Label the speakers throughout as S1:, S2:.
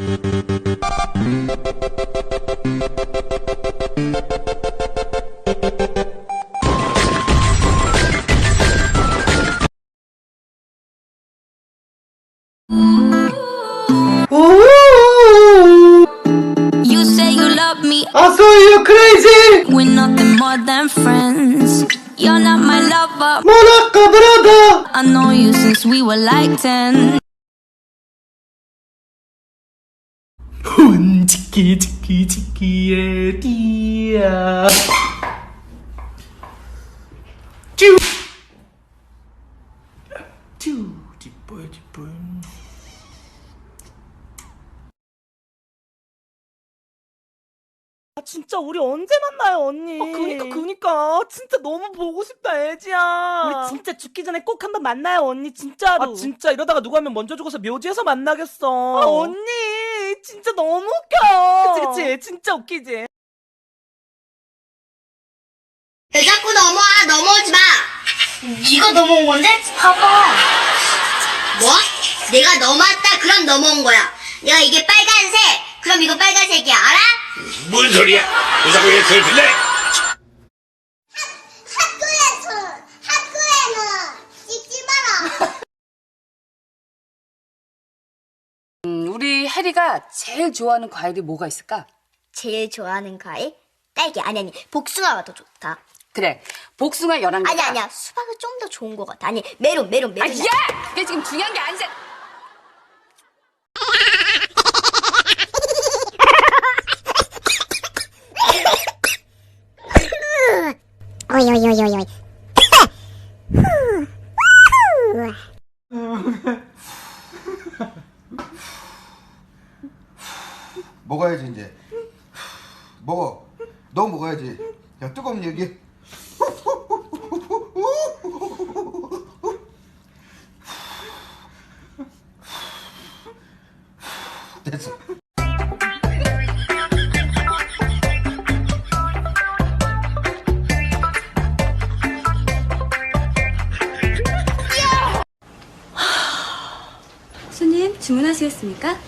S1: You say you love me,
S2: I saw you crazy!
S1: we're nothing more than friends. You're not my lover,
S2: Monaco brother!
S1: I know you since we were like 10.
S2: Hun치키 치키 치키의 띠야 쭈! 쭈! 찌뿌 찌뿌
S3: 아, 진짜 우리 언제 만나요, 언니?
S4: 어, 그니까, 그니까. 진짜 너무 보고 싶다, 애지야.
S3: 우리 진짜 죽기 전에 꼭 한번 만나요, 언니. 진짜로.
S4: 아, 진짜 이러다가 누가 하면 먼저 죽어서 묘지에서 만나겠어.
S3: 아, 언니. 진짜 너무 웃겨.
S4: 그치, 그치. 진짜 웃기지.
S5: 왜 자꾸 넘어와 넘어오지 마 네가 넘어온 건데? 봐봐 뭐? 내가 넘어왔다 그럼 넘어온 거야 내가 이게 빨간색 그럼 이거 빨간색이야 알아?
S6: 뭔 소리야? 왜 자꾸 이렇게 슬플래?
S5: 학교에서 학교에는 찍지 마라
S7: 우리 해리가 제일 좋아하는 과일이 뭐가 있을까?
S5: 제일 좋아하는 과일? 딸기 아니 아니 복숭아가 더 좋다
S7: 그래, 복숭아 열한 개.
S5: 아니 아니야 수박은 좀 더 좋은 것 같아 아니 메론 메론
S7: 아,
S5: 메론
S7: 야! 그게 지금 중요한 게 아니잖아.
S5: 어이 어이 어이 어이
S8: 먹어야지 이제. 먹어. 너 먹어야지. 야 뜨거운 얘기. 됐어.
S9: 손님 주문하시겠습니까?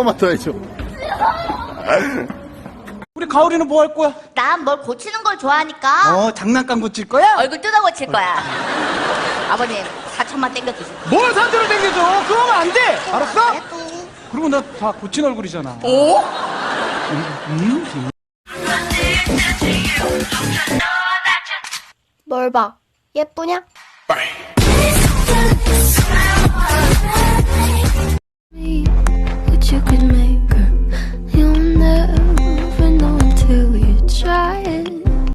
S8: 번만 더 해줘
S2: 우리 가을이는 뭐 할 거야?
S5: 난 뭘 고치는 걸 좋아하니까
S2: 어 장난감 고칠 거야?
S5: 얼굴 뜯어 고칠 거야 아버님 4천만 땡겨 주세요
S2: 뭘 사주를 땡겨줘 그러면 안 돼 알았어? 그리고 나 다 고친 얼굴이잖아 오?
S5: 뭘 봐? 예쁘냐?
S6: 빠이. in my